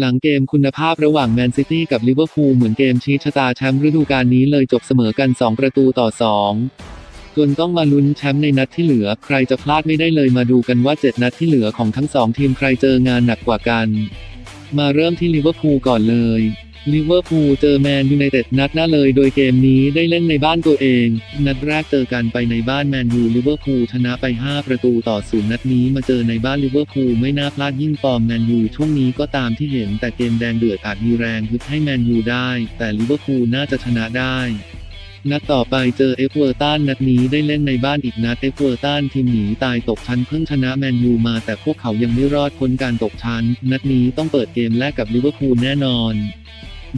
หลังเกมคุณภาพระหว่างแมนซิตี้กับลิเวอร์พูลเหมือนเกมชี้ชะตาแชมป์ฤดูกาลนี้เลยจบเสมอกัน 2 ประตูต่อ 2 จนต้องมาลุ้นแชมป์ในนัดที่เหลือ ใครจะพลาดไม่ได้เลยมาดูกันว่า 7 นัดที่เหลือของทั้ง 2 ทีมใครเจองานหนักกว่ากัน มาเริ่มที่ลิเวอร์พูลก่อนเลย ลิเวอร์พูลเจอแมนยูไนเต็ดนัดหน้าเลยโดยเกมนี้ได้เล่นในบ้านตัวเอง นัดแรกเจอกันไปในบ้านแมนยูลิเวอร์พูลชนะไป 5 ประตูต่อศูนย์นัดนี้มาเจอในบ้านลิเวอร์พูลไม่น่าพลาดยิ่งฟอร์มแมนยูช่วงนี้ก็ตามที่เห็นแต่เกมแดงเดือดอาจมีแรงฮึดให้แมนยูได้ แต่ลิเวอร์พูลน่าจะชนะได้นัดต่อไปเจอเอฟเวอร์ตันนัดนี้ได้เล่นในบ้านอีกนัดเอฟเวอร์ตันทีมหนีตายตกชั้นเพิ่งชนะแมนยูมาแต่พวกเขายังไม่รอดพ้นการตกชั้น นัดนี้ต้องเปิดเกมแลกกับลิเวอร์พูลแน่นอน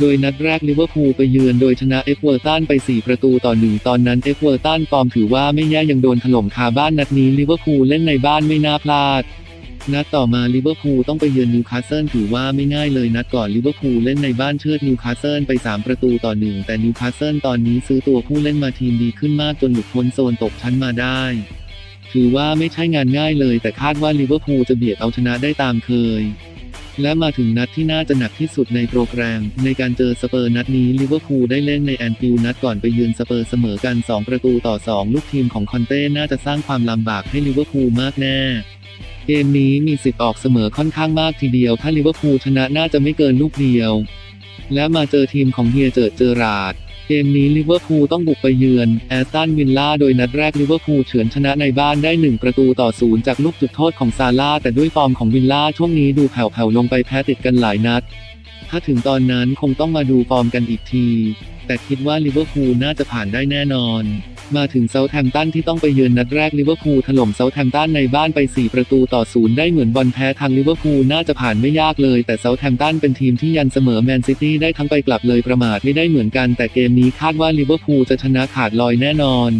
โดยนัดแรกลิเวอร์พูลไปเยือนโดยชนะเอฟเวอร์ตันไป 4 ประตูต่อหนึ่งตอนนั้นเอฟเวอร์ตันฟอร์มถือว่าไม่แย่ยังโดนถล่มคาบ้านนัดนี้ลิเวอร์พูลเล่นในบ้านไม่น่าพลาด นัดต่อมาลิเวอร์พูลต้องไปเยือนนิวคาสเซิลถือว่าไม่ง่ายเลยนัดก่อนลิเวอร์พูลเล่นในบ้านเชือดนิวคาสเซิลไป 3 ประตูต่อหนึ่งแต่นิวคาสเซิลตอนนี้ซื้อตัวผู้เล่นมาทีมดีขึ้นมากจนหลุดพ้นโซนตกชั้นมาได้ถือว่าไม่ใช่งานง่ายเลย แต่คาดว่าลิเวอร์พูลจะเบียดเอาชนะได้ตามเคย และมาถึงนัดที่น่าจะหนักที่สุดในโปรแกรม ในการเจอสเปอร์นัดนี้ลิเวอร์พูลได้เล่นในแอนฟิลด์นัดก่อนไปเยือนสเปอร์เสมอกัน 2 ประตูต่อ 2 ลูกทีมของคอนเต้น่าจะสร้างความลำบากให้ลิเวอร์พูลมากแน่เกมนี้มีสิทธิ์ออกเสมอค่อนข้างมากทีเดียว ถ้าลิเวอร์พูลชนะน่าจะไม่เกินลูกเดียว และมาเจอทีมของเฮียเจิดเจอราด เกมนี้ลิเวอร์พูลต้องบุกไปเยือน แอสตันวินล่าโดยนัดแรกลิเวอร์พูลเฉือนชนะในบ้านได้ 1 ประตูต่อศูนย์จากลูกจุดโทษของซาร่าแต่ด้วยฟอร์มของวินล่าช่วงนี้ดูแผ่วๆลงไปแพ้ติดกันหลายนัด ถ้าถึงตอนนั้นคงต้องมาดูฟอร์มกันอีกที แต่คิดว่าลิเวอร์พูลน่าจะผ่านได้แน่นอน มาถึงเซาท์แฮมป์ตันที่ต้องไปเยือนนัดแรกลิเวอร์พูลถล่มเซาท์แฮมป์ตันในบ้านไป 4 ประตูต่อศูนย์ได้เหมือนบอลแพ้ทางลิเวอร์พูลน่าจะผ่านไม่ยากเลย แต่เซาท์แฮมป์ตันเป็นทีมที่ยันเสมอแมนซิตี้ได้ทั้งไปกลับเลยประมาทไม่ได้เหมือนกัน แต่เกมนี้คาดว่าลิเวอร์พูลจะชนะขาดลอยแน่นอน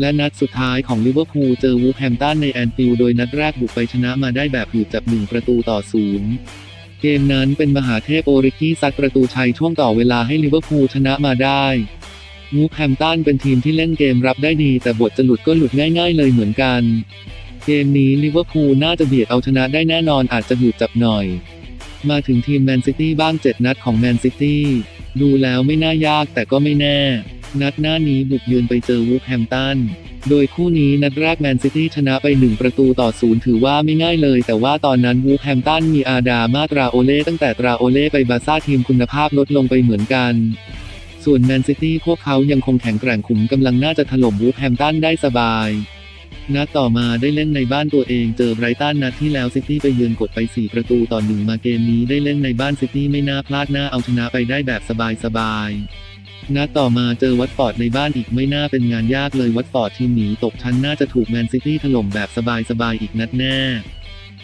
และนัดสุดท้ายของลิเวอร์พูลเจอวูฟแฮมตันในแอนฟิลด์โดยนัดแรกบุกไปชนะมาได้แบบหืดจับหนึ่งประตูต่อศูนย์ เกมนั้นเป็นมหาเทพโอริกี้ซัดประตูชัยช่วงต่อเวลาให้ลิเวอร์พูลชนะมาได้วูฟแฮมตันเป็นทีมที่เล่นเกมรับได้ดี แต่บทจะหลุดก็หลุดง่ายๆเลยเหมือนกัน เกมนี้ลิเวอร์พูลน่าจะเบียดเอาชนะได้แน่นอนอาจจะหืดจับหน่อย มาถึงทีมแมนซิตี้บ้าง 7 นัดของแมนซิตี้ดูแล้วไม่น่ายากแต่ก็ไม่แน่ นัดหน้านี้บุกเยือนไปเจอวูฟแฮมตัน โดยคู่นี้นัดแรกแมนซิตี้ชนะไป 1 ประตูต่อศูนย์ถือว่าไม่ง่ายเลย แต่ว่าตอนนั้นวูฟแฮมตันมีอาดามาตราโอเล่ตั้งแต่ตราโอเล่ไปบาร์ซ่าทีมคุณภาพลดลงไปเหมือนกัน ส่วนแมนซิตี้พวกเขายังคงแข็งแกร่งขุมกำลังน่าจะถล่มวูฟแฮมตันได้สบายนัดต่อมาได้เล่นในบ้านตัวเองเจอไบรตันนัดที่แล้วซิตี้ไปเยือนกดไป 4 ประตูต่อหนึ่งมาเกมนี้ได้เล่นในบ้านซิตี้ไม่น่าพลาดน่าเอาชนะไปได้แบบสบายๆ นัดต่อมาเจอวัตฟอร์ดในบ้านอีกไม่น่าเป็นงานยากเลยวัตฟอร์ดทีมหนีตกชั้นน่าจะถูกแมนซิตี้ถล่มแบบสบายๆอีกนัดแน่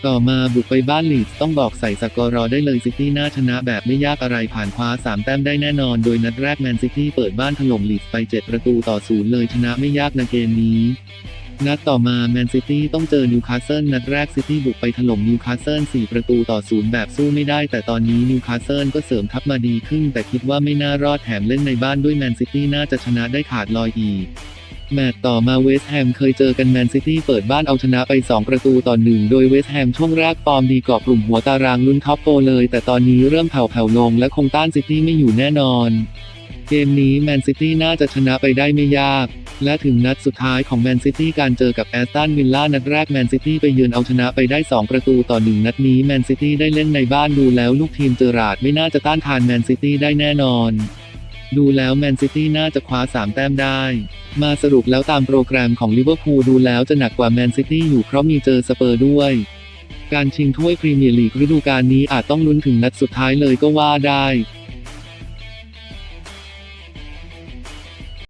ต่อมาบุกไปบ้านลีดต้องบอกใส่สกอร์รอได้เลยซิตี้น่าชนะแบบไม่ยากอะไรผ่านคว้า 3 แต้มได้แน่นอน โดยนัดแรกแมนซิตี้เปิดบ้านถล่มลีดไป 7 ประตูต่อศูนย์เลยชนะไม่ยากนะเกมนี้ นัดต่อมาแมนซิตี้ต้องเจอนิวคาสเซิลนัดแรกซิตี้บุกไปถล่มนิวคาสเซิล4ประตูต่อศูนย์แบบสู้ไม่ได้ แต่ตอนนี้นิวคาสเซิลก็เสริมทัพมาดีขึ้น แต่คิดว่าไม่น่ารอดแถมเล่นในบ้านด้วยแมนซิตี้น่าจะชนะได้ขาดลอยอีกแมตช์ต่อมาเวสต์แฮมเคยเจอกันแมนซิตี้เปิดบ้านเอาชนะไป 2 ประตูต่อหนึ่งโดยเวสต์แฮมช่วงแรกฟอร์มดีกอบกลุ่มหัวตารางลุ้นท็อปโฟเลย แต่ตอนนี้เริ่มแผ่วๆลงและคงต้านซิตี้ไม่อยู่แน่นอน เกมนี้แมนซิตี้น่าจะชนะไปได้ไม่ยาก และถึงนัดสุดท้ายของแมนซิตี้การเจอกับแอสตันวิลล่านัดแรกแมนซิตี้ไปเยือนเอาชนะไปได้ 2 ประตูต่อหนึ่งนัดนี้แมนซิตี้ได้เล่นในบ้านดูแล้วลูกทีมเจอราดไม่น่าจะต้านทานแมนซิตี้ได้แน่นอน ดูแล้วแมนซิตี้น่าจะคว้า 3 แต้มได้ มาสรุปแล้วตามโปรแกรมของลิเวอร์พูลดูแล้วจะหนักกว่าแมนซิตี้อยู่เพราะมีเจอสเปอร์ด้วยการชิงถ้วยพรีเมียร์ลีกฤดูกาลนี้อาจต้องลุ้นถึงนัดสุดท้ายเลยก็ว่าได้